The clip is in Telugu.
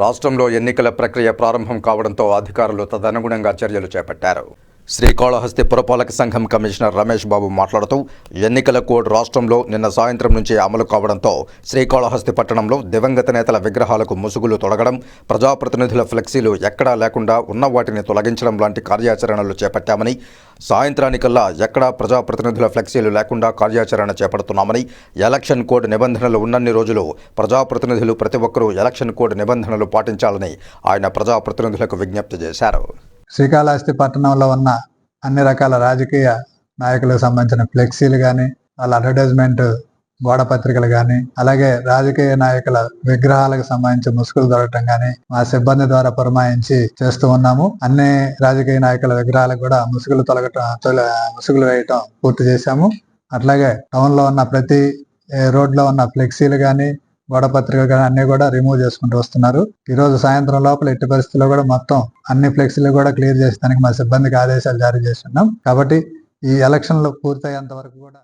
రాష్ట్రంలో ఎన్నికల ప్రక్రియ ప్రారంభం కావడంతో అధికారులు తదనుగుణంగా చర్యలు చేపట్టారు. శ్రీకాళహస్తి పురపాలక సంఘం కమిషనర్ రమేష్ బాబు మాట్లాడుతూ ఎన్నికల కోడ్ రాష్ట్రంలో నిన్న సాయంత్రం నుంచి అమలు కావడంతో శ్రీకాళహస్తి పట్టణంలో దివంగత నేతల విగ్రహాలకు ముసుగులు తొలగడం ప్రజాప్రతినిధుల ఫ్లెక్సీలు ఎక్కడా లేకుండా ఉన్న వాటిని తొలగించడం లాంటి కార్యాచరణలు చేపట్టామని సాయంత్రానికల్లా ఎక్కడా ప్రజాప్రతినిధుల ఫ్లెక్సీలు లేకుండా కార్యాచరణ చేపడుతున్నామని ఎలక్షన్ కోడ్ నిబంధనలు ఉన్నన్ని రోజులు ప్రజాప్రతినిధులు ప్రతి ఒక్కరూ ఎలక్షన్ కోడ్ నిబంధనలు పాటించాలని ఆయన ప్రజాప్రతినిధులకు విజ్ఞప్తి చేశారు. శ్రీకాళహస్తి పట్టణంలో ఉన్న అన్ని రకాల రాజకీయ నాయకులకు సంబంధించిన ఫ్లెక్సీలు కానీ వాళ్ళ అడ్వర్టైజ్మెంట్ గోడ పత్రికలు కానీ అలాగే రాజకీయ నాయకుల విగ్రహాలకు సంబంధించి ముసుగులు దొరకటం కానీ మా సిబ్బంది ద్వారా పురమాయించి చేస్తూ ఉన్నాము. అన్ని రాజకీయ నాయకుల విగ్రహాలకు కూడా ముసుగులు తొలగటం తొల ముసుగులు వేయటం పూర్తి చేశాము. అట్లాగే టౌన్లో ఉన్న ప్రతి రోడ్లో ఉన్న ఫ్లెక్సీలు కానీ గోడపత్రిక కానీ అన్ని కూడా రిమూవ్ చేసుకుంటూ వస్తున్నారు. ఈ రోజు సాయంత్రం లోపల ఎట్టి పరిస్థితుల్లో కూడా మొత్తం అన్ని ఫ్లెక్సీలు కూడా క్లియర్ చేసేదానికి మా సిబ్బందికి ఆదేశాలు జారీ చేస్తున్నాం. కాబట్టి ఈ ఎలక్షన్లు పూర్తయ్యేంత వరకు కూడా